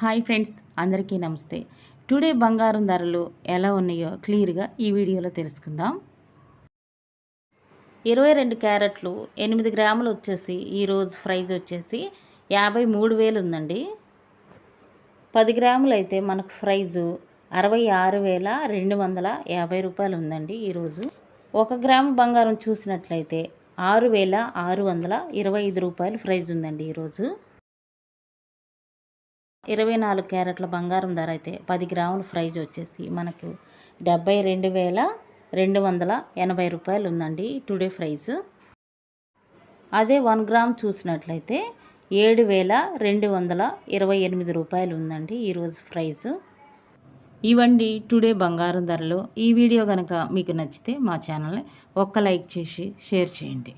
Hi friends అందరికీ నమస్తే. Today బంగారం ధరలు ఎలా ఉన్నాయో క్లియర్గా ఈ వీడియోలో తెలుసుకుందాం. ఇరవై రెండు క్యారెట్లు ఎనిమిది గ్రాములు వచ్చేసి ఈరోజు ప్రైజ్ వచ్చేసి యాభై మూడు వేలు ఉందండి. పది గ్రాములు అయితే మనకు ప్రైజు అరవై ఆరు వేల రెండు వందల యాభై రూపాయలు ఉందండి ఈరోజు ఒక గ్రాము బంగారం చూసినట్లయితే ఆరు వేల ఆరు వందల ఇరవై ఐదు రూపాయలు ప్రైజ్ ఉందండి ఈరోజు ఇరవై నాలుగు క్యారెట్ల బంగారం ధర అయితే పది గ్రాముల ప్రైజ్ వచ్చేసి మనకు డెబ్బై రెండు వేల రెండు వందల ఎనభై రూపాయలు ఉందండి టుడే ప్రైజ్. అదే వన్ గ్రామ్ చూసినట్లయితే ఏడు వేల రెండు వందల ఇరవై ఎనిమిది రూపాయలు ఉందండి ఈరోజు ప్రైజ్. ఇవండి టుడే బంగారం ధరలు. ఈ వీడియో కనుక మీకు నచ్చితే మా ఛానల్ని ఒక్క లైక్ చేసి షేర్ చేయండి.